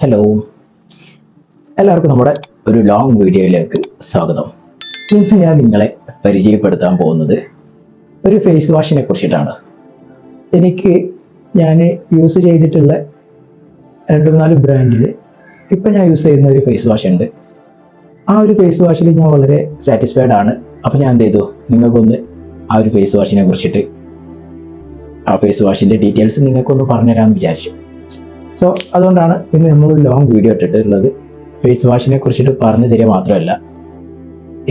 Hello എല്ലാവർക്കും നമ്മുടെ ഒരു ലോങ് വീഡിയോയിലേക്ക് സ്വാഗതം. ഇന്ന് ഞാൻ നിങ്ങളെ പരിചയപ്പെടുത്താൻ പോകുന്നത് ഒരു ഫേസ് വാഷിനെ കുറിച്ചിട്ടാണ്. എനിക്ക് ഞാൻ യൂസ് ചെയ്തിട്ടുള്ള രണ്ട് നാല് ബ്രാൻഡിൽ ഇപ്പം ഞാൻ യൂസ് ചെയ്യുന്ന ഒരു ഫേസ് വാഷ് ഉണ്ട്. ആ ഒരു ഫേസ് വാഷിൽ ഞാൻ വളരെ സാറ്റിസ്ഫൈഡ് ആണ്. അപ്പം ഞാൻ എന്ത് ചെയ്തു നിങ്ങൾക്കൊന്ന് ആ ഒരു ഫേസ് വാഷിനെ കുറിച്ചിട്ട് ആ ഫേസ് വാഷിന്റെ ഡീറ്റെയിൽസ് നിങ്ങൾക്കൊന്ന് പറഞ്ഞുതരാമെന്ന് വിചാരിച്ചു. സോ അതുകൊണ്ടാണ് ഇന്ന് നമ്മൾ ലോങ് വീഡിയോ ഇട്ടിട്ടുള്ളത്. ഫേസ് വാഷിനെ കുറിച്ചിട്ട് പറഞ്ഞു തരിക മാത്രമല്ല.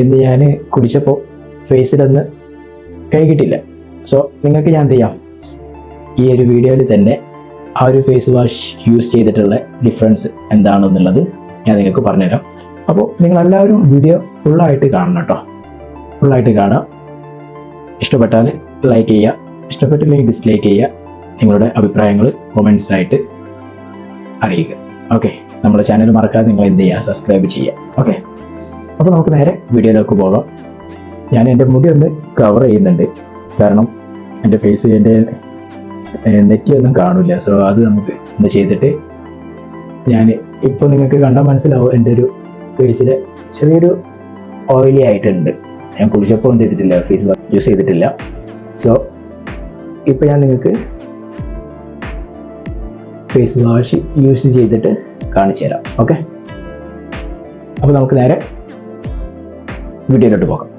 ഇന്ന് ഞാൻ കുടിച്ചപ്പോൾ ഫേസിലൊന്ന് കൈ കിട്ടില്ല സോ നിങ്ങൾക്ക് ഞാൻ ചെയ്യാം? ഈ ഒരു വീഡിയോയിൽ തന്നെ ആ ഒരു ഫേസ് വാഷ് യൂസ് ചെയ്തിട്ടുള്ള ഡിഫറൻസ് എന്താണെന്നുള്ളത് ഞാൻ നിങ്ങൾക്ക് പറഞ്ഞുതരാം. അപ്പോൾ നിങ്ങളെല്ലാവരും വീഡിയോ ഫുള്ളായിട്ട് കാണണം കേട്ടോ. ഫുള്ളായിട്ട് കാണാം. ഇഷ്ടപ്പെട്ടാൽ ലൈക്ക് ചെയ്യുക. ഇഷ്ടപ്പെട്ടില്ലെങ്കിൽ ഡിസ്ലൈക്ക് ചെയ്യുക. നിങ്ങളുടെ അഭിപ്രായങ്ങൾ കൊമെന്റ്സ് ആയിട്ട് അറിയിക്കുക ഓക്കെ നമ്മുടെ ചാനൽ മറക്കാതെ നിങ്ങൾ എന്ത് ചെയ്യുക? സബ്സ്ക്രൈബ് ചെയ്യുക. ഓക്കെ അപ്പോൾ നമുക്ക് നേരെ വീഡിയോയിലേക്ക് പോകാം. ഞാൻ എന്റെ മുടി ഒന്ന് കവർ ചെയ്യുന്നുണ്ട്. കാരണം എന്റെ ഫേസ് എന്റെ നെറ്റിയൊന്നും കാണില്ല. സോ അത് നമുക്ക് ഒന്ന് ചെയ്തിട്ട് ഞാൻ ഇപ്പോൾ നിങ്ങൾക്ക് കണ്ടാൽ മനസ്സിലാവും എന്റെ ഒരു ഫേസിൽ ചെറിയൊരു ഓയിലി ആയിട്ടുണ്ട്. ഞാൻ കുളിച്ചപ്പോൾ ഒന്നും ചെയ്തിട്ടില്ല ഫേസ് വാഷ് യൂസ് ചെയ്തിട്ടില്ല. സോ ഇപ്പോൾ ഞാൻ നിങ്ങൾക്ക് ഫേസ് വാഷ് യൂസ് ചെയ്തിട്ട് കാണിച്ചു തരാം. ഓക്കെ അപ്പോൾ നമുക്ക് നേരെ വീഡിയോയിലോട്ട് പോകാം.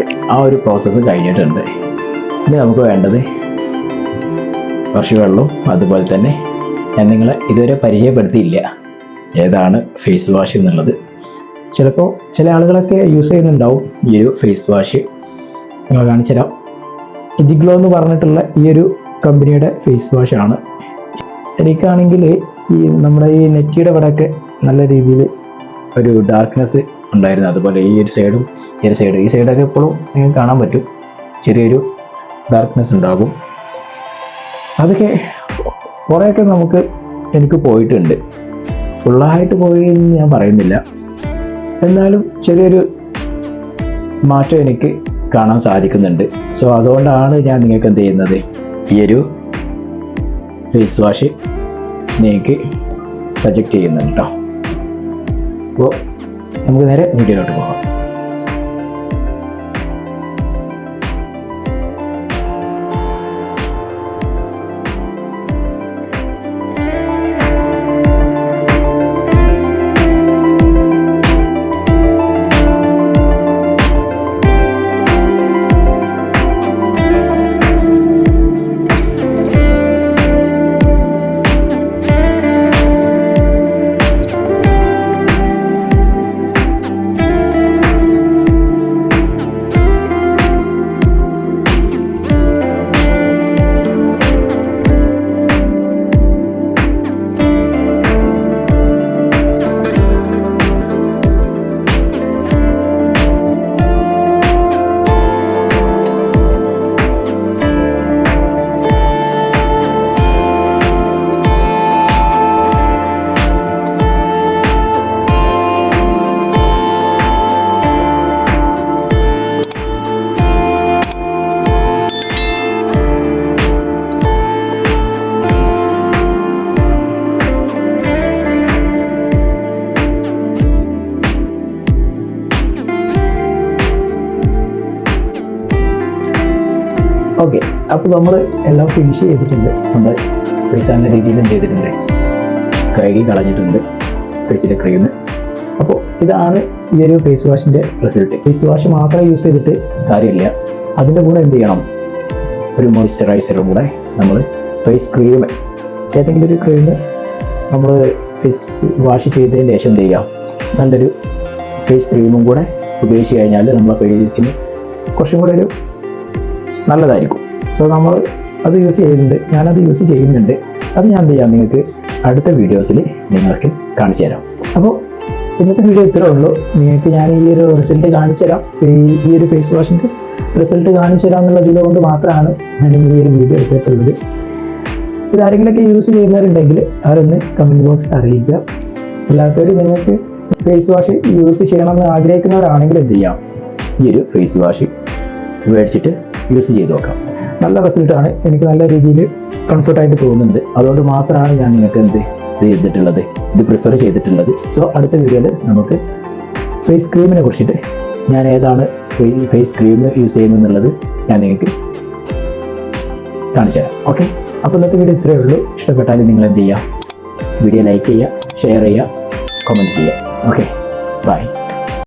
ഓക്കെ ആ ഒരു പ്രോസസ്സ് കഴിഞ്ഞിട്ടുണ്ട്. ഇനി നമുക്ക് വേണ്ടത് കുറച്ച് വെള്ളവും അതുപോലെ തന്നെ ഞാൻ നിങ്ങളെ ഇതുവരെ പരിചയപ്പെടുത്തിയില്ല ഏതാണ് ഫേസ് വാഷ് എന്നുള്ളത്. ചിലപ്പോൾ ചില ആളുകളൊക്കെ യൂസ് ചെയ്യുന്നുണ്ടാവും ഈ ഒരു ഫേസ് വാഷ് നിങ്ങൾ കാണിച്ചു തരാം. ഇജിഗ്ലോ എന്ന് പറഞ്ഞിട്ടുള്ള ഈ ഒരു കമ്പനിയുടെ ഫേസ് വാഷ് ആണ്. എനിക്കാണെങ്കിൽ ഈ നമ്മുടെ ഈ നെറ്റിയുടെ ഇവിടെയൊക്കെ നല്ല രീതിയിൽ ഒരു ഡാർക്ക്നെസ് ഉണ്ടായിരുന്നു. അതുപോലെ ഈ ഒരു സൈഡും ഈ സൈഡ് ഈ സൈഡൊക്കെ എപ്പോഴും നിങ്ങൾക്ക് കാണാൻ പറ്റും. ചെറിയൊരു ഡാർക്ക്നെസ് ഉണ്ടാകും. അതൊക്കെ കുറേയൊക്കെ നമുക്ക് എനിക്ക് പോയിട്ടുണ്ട്. ഫുള്ളായിട്ട് പോയി എന്ന് ഞാൻ പറയുന്നില്ല. എന്നാലും ചെറിയൊരു മാറ്റം എനിക്ക് കാണാൻ സാധിക്കുന്നുണ്ട്. സോ അതുകൊണ്ടാണ് ഞാൻ നിങ്ങൾക്ക് എന്ത് ചെയ്യുന്നത്? ഈ ഒരു ഫേസ് വാഷ് നിങ്ങൾക്ക് സജക്റ്റ് ചെയ്യുന്നുണ്ട് കേട്ടോ അപ്പോൾ നമുക്ക് നേരെ വീഡിയോയിലോട്ട് പോകാം. ഓക്കെ അപ്പോൾ നമ്മൾ എല്ലാം ഫിനിഷ് ചെയ്തിട്ടുണ്ട്. നമ്മൾ ഫേസ് രീതിയിലും ചെയ്തിട്ടുണ്ട്? കഴുകി കളഞ്ഞിട്ടുണ്ട് ഫേസിലെ ക്രീം അപ്പോൾ ഇതാണ് ഈ ഒരു ഫേസ് വാഷിന്റെ റിസൾട്ട് ഫേസ് വാഷ് മാത്രം യൂസ് ചെയ്തിട്ട് കാര്യമില്ല. അതിന്റെ കൂടെ എന്ത് ചെയ്യണം? ഒരു മോയ്സ്ചറൈസറും കൂടെ നമ്മൾ ഫേസ് ക്രീം ഏതെങ്കിലും ഒരു ക്രീം നമ്മൾ ഫേസ് വാഷ് ചെയ്തതിന് ശേഷം എന്ത് ചെയ്യാം? നല്ലൊരു ഫേസ് ക്രീമും കൂടെ ഉപയോഗിച്ച് കഴിഞ്ഞാൽ നമ്മുടെ ഫേസിന് കുറച്ചും കൂടെ ഒരു നല്ലതായിരിക്കും. സോ നമ്മൾ അത് യൂസ് ചെയ്യുന്നുണ്ട്. ഞാനത് യൂസ് ചെയ്യുന്നുണ്ട്. അത് ഞാൻ എന്ത് ചെയ്യാം? നിങ്ങൾക്ക് അടുത്ത വീഡിയോസിൽ നിങ്ങൾക്ക് കാണിച്ചു തരാം. അപ്പോൾ ഇന്നത്തെ വീഡിയോ ഇത്രേ ഉള്ളൂ. നിങ്ങൾക്ക് ഞാൻ ഈ ഒരു റിസൾട്ട് കാണിച്ചു തരാം. ഈ- ഒരു ഫേസ് വാഷിന്റെ റിസൾട്ട് കാണിച്ചു തരാം എന്നുള്ളതിൽ കൊണ്ട് മാത്രമാണ് ഞാൻ ഈ ഒരു വീഡിയോ എടുത്തിട്ടുള്ളത്. ഇതാരെങ്കിലുമൊക്കെ യൂസ് ചെയ്യുന്നവരുണ്ടെങ്കിൽ അവരൊന്ന് കമന്റ് ബോക്സിൽ അറിയിക്കുക. അല്ലാത്തവർ നിങ്ങൾക്ക് ഫേസ് വാഷ് യൂസ് ചെയ്യണമെന്ന് ആഗ്രഹിക്കുന്നവരാണെങ്കിൽ എന്ത് ചെയ്യാം? ഈ ഒരു ഫേസ് വാഷ് മേടിച്ചിട്ട് യൂസ് ചെയ്ത് നോക്കാം നല്ല റിസൾട്ടാണ് എനിക്ക് നല്ല രീതിയിൽ കംഫർട്ടായിട്ട് തോന്നുന്നുണ്ട്. അതുകൊണ്ട് മാത്രമാണ് ഞാൻ നിങ്ങൾക്ക് എന്ത് ഇത് ചെയ്തിട്ടുള്ളത്. ഇത് പ്രിഫർ ചെയ്തിട്ടുള്ളത്. സോ അടുത്ത വീഡിയോയിൽ നമുക്ക് ഫേസ് ക്രീമിനെ കുറിച്ചിട്ട് ഞാൻ ഏതാണ് ഫേസ് ക്രീം യൂസ് ചെയ്യുന്നത് ഞാൻ നിങ്ങൾക്ക് കാണിച്ചു തരാം. ഓക്കെ അപ്പോൾ ഇന്നത്തെ വീഡിയോ ഇത്രയേ ഉള്ളൂ. ഇഷ്ടപ്പെട്ടാൽ നിങ്ങൾ എന്ത് ചെയ്യുക? വീഡിയോ ലൈക്ക് ചെയ്യുക ഷെയർ ചെയ്യുക കമന്റ് ചെയ്യുക. Okay bye